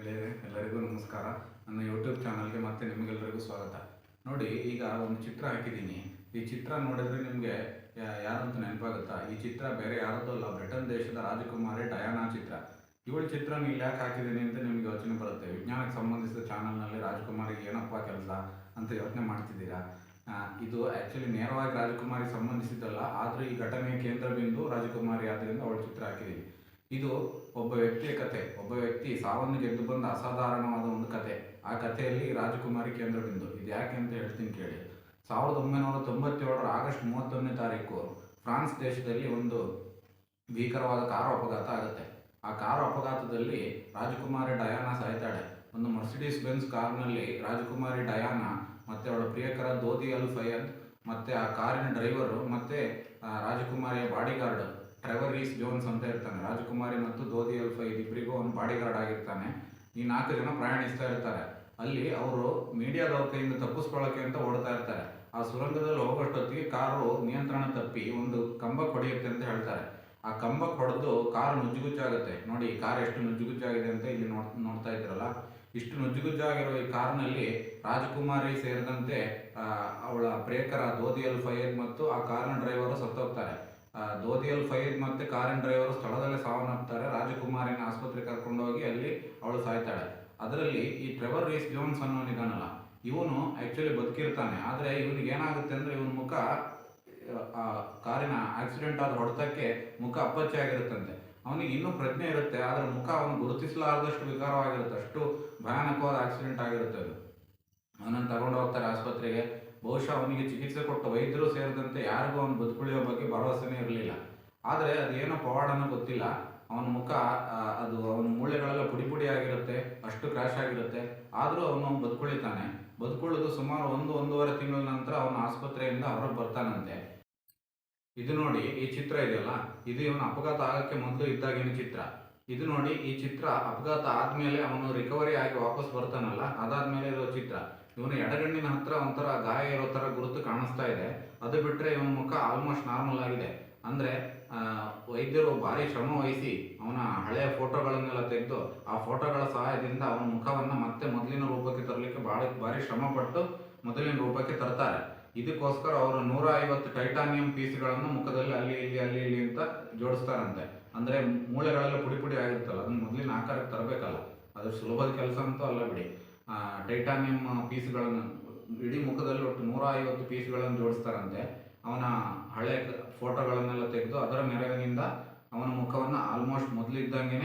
ಗೆಳೆಯರೆ, ಎಲ್ಲರಿಗೂ ನಮಸ್ಕಾರ. ನನ್ನ ಯೂಟ್ಯೂಬ್ ಚಾನಲ್ಗೆ ಮತ್ತೆ ನಿಮಗೆಲ್ಲರಿಗೂ ಸ್ವಾಗತ. ನೋಡಿ, ಈಗ ಒಂದು ಚಿತ್ರ ಹಾಕಿದ್ದೀನಿ. ಈ ಚಿತ್ರ ನೋಡಿದ್ರೆ ನಿಮಗೆ ಯಾರಂತ ನೆನಪಾಗುತ್ತಾ? ಈ ಚಿತ್ರ ಬೇರೆ ಯಾರದ್ದೂ ಅಲ್ಲ. ಬ್ರಿಟನ್ ದೇಶದ ರಾಜಕುಮಾರಿ ಡಯಾನಾ ಚಿತ್ರ. ಇವಳ ಚಿತ್ರ ಇಲ್ಲಿ ಯಾಕೆ ಹಾಕಿದ್ದೀನಿ ಅಂತ ನಿಮಗೆ ಯೋಚನೆ ಬರುತ್ತೆ. ವಿಜ್ಞಾನಕ್ಕೆ ಸಂಬಂಧಿಸಿದ ಚಾನಲ್ನಲ್ಲಿ ರಾಜಕುಮಾರಿಗೆ ಏನಪ್ಪ ಕೆಲಸ ಅಂತ ಯೋಚನೆ ಮಾಡ್ತಿದ್ದೀರಾ? ಇದು ಆ್ಯಕ್ಚುಲಿ ನೇರವಾಗಿ ರಾಜಕುಮಾರಿಗೆ ಸಂಬಂಧಿಸಿದ್ದಲ್ಲ, ಆದರೆ ಈ ಘಟನೆಯ ಕೇಂದ್ರ ಬಿಂದು ರಾಜಕುಮಾರಿ ಆದ್ದರಿಂದ ಅವಳ ಚಿತ್ರ ಹಾಕಿದ್ದೀನಿ. ಇದು ಒಬ್ಬ ವ್ಯಕ್ತಿಯ ಕತೆ. ಒಬ್ಬ ವ್ಯಕ್ತಿ ಸಾವನ್ನು ಗೆದ್ದು ಬಂದ ಅಸಾಧಾರಣವಾದ ಒಂದು ಕತೆ. ಆ ಕಥೆಯಲ್ಲಿ ರಾಜಕುಮಾರಿ ಕೇಂದ್ರ ಬಿಂದು ಇದು ಯಾಕೆ ಅಂತ ಹೇಳ್ತೀನಿ ಕೇಳಿ. ಸಾವಿರದ ಒಂಬೈನೂರ ತೊಂಬತ್ತೇಳರ ಆಗಸ್ಟ್ ಮೂವತ್ತೊಂದನೇ ತಾರೀಕು ಫ್ರಾನ್ಸ್ ದೇಶದಲ್ಲಿ ಒಂದು ಭೀಕರವಾದ ಕಾರು ಅಪಘಾತ ಆಗುತ್ತೆ. ಆ ಕಾರು ಅಪಘಾತದಲ್ಲಿ ರಾಜಕುಮಾರಿ ಡಯಾನಾ ಸಾಯ್ತಾಳೆ ಒಂದು ಮರ್ಸಿಡೀಸ್ ಬೆನ್ಸ್ ಕಾರ್ನಲ್ಲಿ ರಾಜಕುಮಾರಿ ಡಯಾನಾ ಮತ್ತೆ ಅವಳ ಪ್ರಿಯಕರ ದೋದಿ ಅಲ್ ಫಯದ್ ಮತ್ತೆ ಆ ಕಾರಿನ ಡ್ರೈವರು ಮತ್ತೆ ರಾಜಕುಮಾರಿಯ ಬಾಡಿಗಾರ್ಡ್ ಟ್ರೆವರ್ ರೀಸ್ ಜೋನ್ಸ್ ಅಂತ ಇರ್ತಾನೆ. ರಾಜಕುಮಾರಿ ಮತ್ತು ದೋದಿ ಅಲ್ಫಾ ಇದಿಬ್ಬರಿಗೂ ಅವನು ಬಾಡಿಗಾರ್ಡ್ ಆಗಿರ್ತಾನೆ. ಈ ನಾಲ್ಕು ಜನ ಪ್ರಯಾಣಿಸ್ತಾ ಇರ್ತಾರೆ. ಅಲ್ಲಿ ಅವರು ಮೀಡಿಯಾದವ್ರ ಕೈಯಿಂದ ತಪ್ಪಿಸ್ಕೊಳ್ಳೋಕೆ ಅಂತ ಓಡ್ತಾ ಇರ್ತಾರೆ. ಆ ಸುರಂಗದಲ್ಲಿ ಹೋಗೋಷ್ಟೊತ್ತಿಗೆ ಕಾರು ನಿಯಂತ್ರಣ ತಪ್ಪಿ ಒಂದು ಕಂಬ ಹೊಡೆಯುತ್ತೆ ಅಂತ ಹೇಳ್ತಾರೆ. ಆ ಕಂಬ ಹೊಡೆದು ಕಾರು ನುಜ್ಜುಗುಜ್ಜಾಗುತ್ತೆ. ನೋಡಿ, ಈ ಕಾರ್ ಎಷ್ಟು ನುಜ್ಜುಗುಜ್ಜಾಗಿದೆ ಅಂತ ಇಲ್ಲಿ ನೋಡ್, ನೋಡ್ತಾ ಇದ್ರಲ್ಲ ಇಷ್ಟು ನುಜ್ಜುಗುಜ್ಜಾಗಿರೋ ಈ ಕಾರ್ನಲ್ಲಿ ರಾಜಕುಮಾರಿ ಸೇರಿದಂತೆ ಅವಳ ಪ್ರೇಕರ ದೋದಿಯಲ್ ಫಯದ್ ಮತ್ತು ಆ ಕಾರ್ನ ಡ್ರೈವರು ಸತ್ತೋಗ್ತಾರೆ. ಆ, ಫೈದ್ ಮತ್ತು ಕಾರಿನ ಡ್ರೈವರು ಸ್ಥಳದಲ್ಲೇ ಸಾವನ್ನಪ್ತಾರೆ ರಾಜಕುಮಾರಿನ ಆಸ್ಪತ್ರೆಗೆ ಕರ್ಕೊಂಡು ಹೋಗಿ ಅಲ್ಲಿ ಅವಳು ಸಾಯ್ತಾಳೆ. ಅದರಲ್ಲಿ ಈ ಟ್ರೆವರ್ ರೀಸ್ ಜೋನ್ಸ್ ಅನ್ನೋನಿದಾನಲ್ಲ ಇವನು ಆಕ್ಚುಲಿ ಬದುಕಿರ್ತಾನೆ. ಆದರೆ ಇವನಿಗೆ ಏನಾಗುತ್ತೆ ಅಂದ್ರೆ ಇವನ ಮುಖ ಆ ಕಾರಿನ ಆಕ್ಸಿಡೆಂಟ್ ಆದ ಹೊಡೆತಕ್ಕೆ ಮುಖ ಅಪ್ಪಚ್ಚೆ ಆಗಿರುತ್ತಂತೆ. ಅವನಿಗೆ ಇನ್ನೂ ಪ್ರಜ್ಞೆ ಇರುತ್ತೆ ಆದರೆ ಮುಖ ಅವನು ಗುರುತಿಸಲಾರದಷ್ಟು ವಿಕಾರವಾಗಿರುತ್ತೆ. ಅಷ್ಟು ಭಯಾನಕವಾದ ಆಕ್ಸಿಡೆಂಟ್ ಆಗಿರುತ್ತೆ ಅದು. ಅವನನ್ನು ತಗೊಂಡು ಹೋಗ್ತಾರೆ ಆಸ್ಪತ್ರೆಗೆ. ಬಹುಶಃ ಅವನಿಗೆ ಚಿಕಿತ್ಸೆ ಕೊಟ್ಟ ವೈದ್ಯರು ಸೇರಿದಂತೆ ಯಾರಿಗೂ ಅವನು ಬದುಕುಳಿಯೋ ಬಗ್ಗೆ ಭರವಸೆನೇ ಇರಲಿಲ್ಲ. ಆದರೆ ಅದೇನೋ ಪವಾಡನೋ ಗೊತ್ತಿಲ್ಲ. ಅವನ ಮುಖ ಅದು ಅವನ ಮೂಳೆಗಳೆಲ್ಲ ಪುಡಿ ಪುಡಿ ಆಗಿರುತ್ತೆ, ಅಷ್ಟು ಕ್ರ್ಯಾಶ್ ಆಗಿರುತ್ತೆ. ಆದರೂ ಅವನು ಬದುಕುಳಿತಾನೆ. ಬದುಕುಳಿದು ಸುಮಾರು ಒಂದು, ಒಂದೂವರೆ ತಿಂಗಳ ನಂತರ ಅವನ ಆಸ್ಪತ್ರೆಯಿಂದ ಹೊರಗೆ ಬರ್ತಾನಂತೆ. ಇದು ನೋಡಿ ಈ ಚಿತ್ರ ಇದೆಯಲ್ಲ? ಇದು ಇವನ ಅಪಘಾತ ಆಗಕ್ಕೆ ಮೊದಲು ಇದ್ದಾಗಿನ ಚಿತ್ರ. ಇದು ನೋಡಿ ಈ ಚಿತ್ರ ಅಪಘಾತ ಆದಮೇಲೆ ಅವನು ರಿಕವರಿ ಆಗಿ ವಾಪಸ್ ಬರ್ತಾನಲ್ಲ? ಅದಾದ್ಮೇಲೆ ಇರೋ ಚಿತ್ರ. ಇವನ ಎಡಗಣ್ಣಿನ ಹತ್ರ ಒಂಥರ ಗಾಯ ಇರೋ ಥರ ಗುರುತು ಕಾಣಿಸ್ತಾ ಇದೆ. ಅದು ಬಿಟ್ರೆ ಇವನ ಮುಖ ಆಲ್ಮೋಸ್ಟ್ ನಾರ್ಮಲ್ ಆಗಿದೆ. ಅಂದ್ರೆ ವೈದ್ಯರು ಭಾರಿ ಶ್ರಮ ವಹಿಸಿ ಅವನ ಹಳೆಯ ಫೋಟೋಗಳನ್ನೆಲ್ಲ ತೆಗೆದು ಆ ಫೋಟೋಗಳ ಸಹಾಯದಿಂದ ಅವನ ಮುಖವನ್ನ ಮತ್ತೆ ಮೊದಲಿನ ರೂಪಕ್ಕೆ ತರಲಿಕ್ಕೆ ಭಾಳ, ಭಾರಿ ಶ್ರಮಪಟ್ಟು ಮೊದಲಿನ ರೂಪಕ್ಕೆ ತರ್ತಾರೆ. ಇದಕ್ಕೋಸ್ಕರ ಅವರು ನೂರ ಐವತ್ತು ಟೈಟಾನಿಯಂ ಪೀಸ್ಗಳನ್ನು ಮುಖದಲ್ಲಿ ಅಲ್ಲಿ, ಇಲ್ಲಿ ಅಲ್ಲಿ, ಇಲ್ಲಿ ಅಂತ ಜೋಡಿಸ್ತಾರಂತೆ. ಅಂದ್ರೆ ಮೂಳೆಗಳೆಲ್ಲ ಪುಡಿ ಪುಡಿ ಆಗಿರುತ್ತಲ್ಲ, ಅದನ್ನ ಮೊದಲಿನ ಆಕಾರಕ್ಕೆ ತರಬೇಕಲ್ಲ. ಅದು ಸುಲಭದ ಕೆಲಸ ಅಂತೂ ಅಲ್ಲ ಬಿಡಿ. ಟೈಟಾನಿಯಂ ಪೀಸ್ಗಳನ್ನು ಇಡೀ ಮುಖದಲ್ಲಿ ಒಟ್ಟು ನೂರ ಐವತ್ತು ಪೀಸ್ಗಳನ್ನು ಜೋಡಿಸ್ತಾರಂತೆ. ಅವನ ಹಳೆ ಫೋಟೋಗಳನ್ನೆಲ್ಲ ತೆಗೆದು ಅದರ ಮೆರವಿನಿಂದ ಅವನ ಮುಖವನ್ನು ಆಲ್ಮೋಸ್ಟ್ ಮೊದಲಿದ್ದಂಗೆ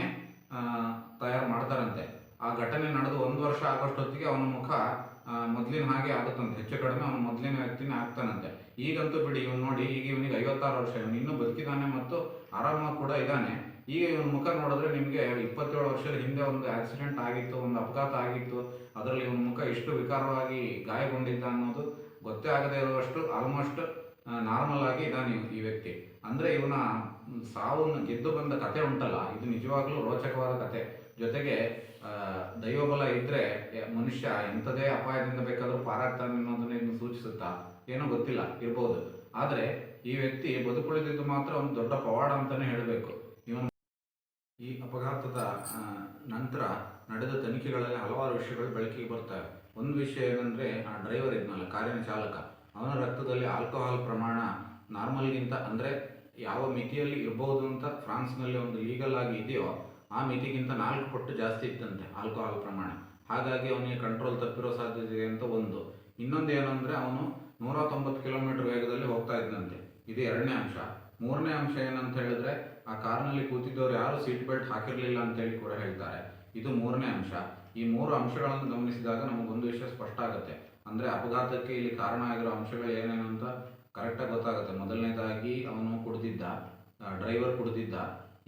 ತಯಾರು ಮಾಡ್ತಾರಂತೆ. ಆ ಘಟನೆ ನಡೆದು ಒಂದು ವರ್ಷ ಆಗೋಷ್ಟೊತ್ತಿಗೆ ಅವನ ಮುಖ ಮೊದಲಿನ ಹಾಗೆ ಆಗುತ್ತಂತೆ. ಹೆಚ್ಚು ಕಡಿಮೆ ಅವನು ಮೊದಲಿನ ವ್ಯಕ್ತಿನೇ ಆಗ್ತಾನಂತೆ. ಈಗಂತೂ ಬಿಡಿ, ಇವನು ನೋಡಿ, ಈಗ ಇವನಿಗೆ ಐವತ್ತಾರು ವರ್ಷ, ಇವನು ಇನ್ನೂ ಬದುಕಿದ್ದಾನೆ ಮತ್ತು ಆರಾಮಾಗಿ ಕೂಡ ಇದ್ದಾನೆ. ಈಗ ಇವನ ಮುಖ ನೋಡಿದ್ರೆ ನಿಮಗೆ ಇಪ್ಪತ್ತೇಳು ವರ್ಷದ ಹಿಂದೆ ಒಂದು ಆಕ್ಸಿಡೆಂಟ್ ಆಗಿತ್ತು, ಒಂದು ಅಪಘಾತ ಆಗಿತ್ತು. ಅದರಲ್ಲಿ ಇವನ ಮುಖ ಇಷ್ಟು ವಿಕಾರವಾಗಿ ಗಾಯಗೊಂಡಿದ್ದ ಅನ್ನೋದು ಗೊತ್ತೇ ಆಗದೇ ಇರುವಷ್ಟು ಆಲ್ಮೋಸ್ಟ್ ನಾರ್ಮಲ್ ಆಗಿ ಇದ್ದಾನೆ ಈ ವ್ಯಕ್ತಿ. ಅಂದ್ರೆ ಇವನ ಸಾವನ್ನು ಗೆದ್ದು ಬಂದ ಕತೆ ಉಂಟಲ್ಲ, ಇದು ನಿಜವಾಗ್ಲೂ ರೋಚಕವಾದ ಕತೆ. ಜೊತೆಗೆ ದೈವಬಲ ಇದ್ರೆ ಮನುಷ್ಯ ಎಂಥದೇ ಅಪಾಯದಿಂದ ಬೇಕಾದರೂ ಪಾರಾಗ್ತಾನೆ ಅನ್ನೋದನ್ನ ಇನ್ನು ಸೂಚಿಸುತ್ತಾ? ಏನೋ ಗೊತ್ತಿಲ್ಲ, ಇರ್ಬೋದು. ಆದರೆ, ಈ ವ್ಯಕ್ತಿ ಬದುಕುಳಿದಿದ್ದು ಮಾತ್ರ ಒಂದು ದೊಡ್ಡ ಪವಾಡ ಅಂತಾನೆ ಹೇಳಬೇಕು. ಇವನು ಈ ಅಪಘಾತದ ನಂತರ ನಡೆದ ತನಿಖೆಗಳಲ್ಲಿ ಹಲವಾರು ವಿಷಯಗಳು ಬೆಳಕಿಗೆ ಬರ್ತವೆ. ಒಂದು ವಿಷಯ ಏನಂದ್ರೆ, ಆ ಡ್ರೈವರ್ ಇದ್ನಲ್ಲ, ಕಾರಿನ ಚಾಲಕ. ಅವನ ರಕ್ತದಲ್ಲಿ ಆಲ್ಕೋಹಾಲ್ ಪ್ರಮಾಣ ನಾರ್ಮಲ್ಗಿಂತ, ಅಂದ್ರೆ ಯಾವ ಮಿತಿಯಲ್ಲಿ ಇರಬಹುದು ಅಂತ ಫ್ರಾನ್ಸ್ನಲ್ಲಿ ಒಂದು ಲೀಗಲ್ ಆಗಿ ಇದೆಯೋ ಆ ಮಿತಿಗಿಂತ ನಾಲ್ಕು ಪಟ್ಟು ಜಾಸ್ತಿ ಇತ್ತಂತೆ ಆಲ್ಕೋಹಾಲ್ ಪ್ರಮಾಣ. ಹಾಗಾಗಿ ಅವನಿಗೆ ಕಂಟ್ರೋಲ್ ತಪ್ಪಿರೋ ಸಾಧ್ಯತೆ ಇದೆ ಅಂತ ಒಂದು. ಇನ್ನೊಂದು ಏನು ಅಂದ್ರೆ ಅವನು ನೂರ ತೊಂಬತ್ತು ಕಿಲೋಮೀಟರ್ ವೇಗದಲ್ಲಿ ಹೋಗ್ತಾ ಇದ್ದಂತೆ. ಇದು ಎರಡನೇ ಅಂಶ. ಮೂರನೇ ಅಂಶ ಏನಂತ ಹೇಳಿದ್ರೆ, ಆ ಕಾರ್ನಲ್ಲಿ ಕೂತಿದ್ದವರು ಯಾರು ಸೀಟ್ ಬೆಲ್ಟ್ ಹಾಕಿರಲಿಲ್ಲ ಅಂತ ಹೇಳಿ ಕೂಡ ಹೇಳ್ತಾರೆ. ಇದು ಮೂರನೇ ಅಂಶ. ಈ ಮೂರು ಅಂಶಗಳನ್ನು ಗಮನಿಸಿದಾಗ ನಮಗೊಂದು ವಿಷಯ ಸ್ಪಷ್ಟ ಆಗುತ್ತೆ. ಅಂದರೆ ಅಪಘಾತಕ್ಕೆ ಇಲ್ಲಿ ಕಾರಣ ಆಗಿರೋ ಅಂಶಗಳು ಏನೇನು ಅಂತ ಕರೆಕ್ಟಾಗಿ ಗೊತ್ತಾಗುತ್ತೆ. ಮೊದಲನೇದಾಗಿ ಅವನು ಕುಡಿದಿದ್ದ ಡ್ರೈವರ್ ಕುಡ್ದಿದ್ದ.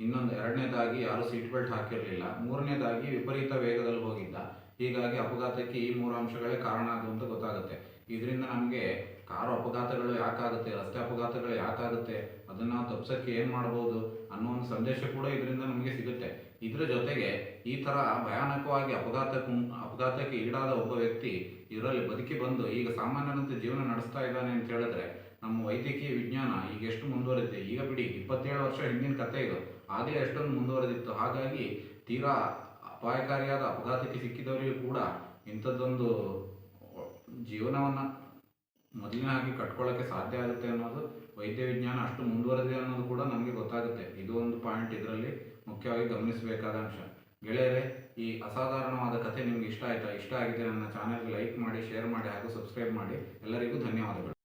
ಇನ್ನೊಂದು ಎರಡನೇದಾಗಿ ಯಾರು ಸೀಟ್ ಬೆಲ್ಟ್ ಹಾಕಿರಲಿಲ್ಲ. ಮೂರನೇದಾಗಿ ವಿಪರೀತ ವೇಗದಲ್ಲಿ ಹೋಗಿದ್ದ. ಹೀಗಾಗಿ ಅಪಘಾತಕ್ಕೆ ಈ ಮೂರು ಅಂಶಗಳೇ ಕಾರಣ ಆದವು ಅಂತ ಗೊತ್ತಾಗುತ್ತೆ. ಇದರಿಂದ ನಮಗೆ ಕಾರು ಅಪಘಾತಗಳು ಯಾಕಾಗುತ್ತೆ, ರಸ್ತೆ ಅಪಘಾತಗಳು ಯಾಕಾಗುತ್ತೆ, ಅದನ್ನ ತಪ್ಸಕ್ಕೆ ಏನು ಮಾಡ್ಬೋದು ಅನ್ನೋ ಒಂದು ಸಂದೇಶ ಕೂಡ ಇದರಿಂದ ನಮಗೆ ಸಿಗುತ್ತೆ. ಇದರ ಜೊತೆಗೆ ಈ ಥರ ಭಯಾನಕವಾಗಿ ಅಪಘಾತಕ್ಕೆ ಅಪಘಾತಕ್ಕೆ ಈಡಾದ ಒಬ್ಬ ವ್ಯಕ್ತಿ ಇದರಲ್ಲಿ ಬದುಕಿ ಬಂದು ಈಗ ಸಾಮಾನ್ಯನಂತೆ ಜೀವನ ನಡೆಸ್ತಾ ಇದ್ದಾನೆ ಅಂತ ಹೇಳಿದ್ರೆ ನಮ್ಮ ವೈದ್ಯಕೀಯ ವಿಜ್ಞಾನ ಈಗ ಎಷ್ಟು ಮುಂದುವರೆದಿದೆ? ಈಗ ಬಿಡಿ, ಇಪ್ಪತ್ತೇಳು ವರ್ಷ ಹಿಂದಿನ ಕತೆ ಇದು. ಆಗಲೇ ಅಷ್ಟೊಂದು ಮುಂದುವರೆದಿತ್ತು. ಹಾಗಾಗಿ ತೀರಾ ಅಪಾಯಕಾರಿಯಾದ ಅಪಘಾತಕ್ಕೆ ಸಿಕ್ಕಿದವರಿಗೂ ಕೂಡ ಇಂಥದ್ದೊಂದು ಜೀವನವನ್ನು ಮೊದಲಿನ ಹಾಗೆ ಕಟ್ಕೊಳ್ಳೋಕ್ಕೆ ಸಾಧ್ಯ ಆಗುತ್ತೆ ಅನ್ನೋದು ವೈದ್ಯ ವಿಜ್ಞಾನ ಅಷ್ಟು ಮುಂದುವರೆದಿದೆ ಅನ್ನೋದು ಕೂಡ ನಮಗೆ ಗೊತ್ತಾಗುತ್ತೆ. ಇದು ಒಂದು ಪಾಯಿಂಟ್ ಇದರಲ್ಲಿ ಮುಖ್ಯವಾಗಿ ಗಮನಿಸಬೇಕಾದ ಅಂಶ. ಗೆಳೆಯರೆ, ಈ ಅಸಾಧಾರಣವಾದ ಕಥೆ ನಿಮ್ಗೆ ಇಷ್ಟ ಆಯ್ತಾ? ಇಷ್ಟ ಆಗಿದೆ ನನ್ನ ಚಾನೆಲ್ಗೆ ಲೈಕ್ ಮಾಡಿ ಶೇರ್ ಮಾಡಿ ಹಾಗೂ ಸಬ್ಸ್ಕ್ರೈಬ್ ಮಾಡಿ. ಎಲ್ಲರಿಗೂ ಧನ್ಯವಾದಗಳು.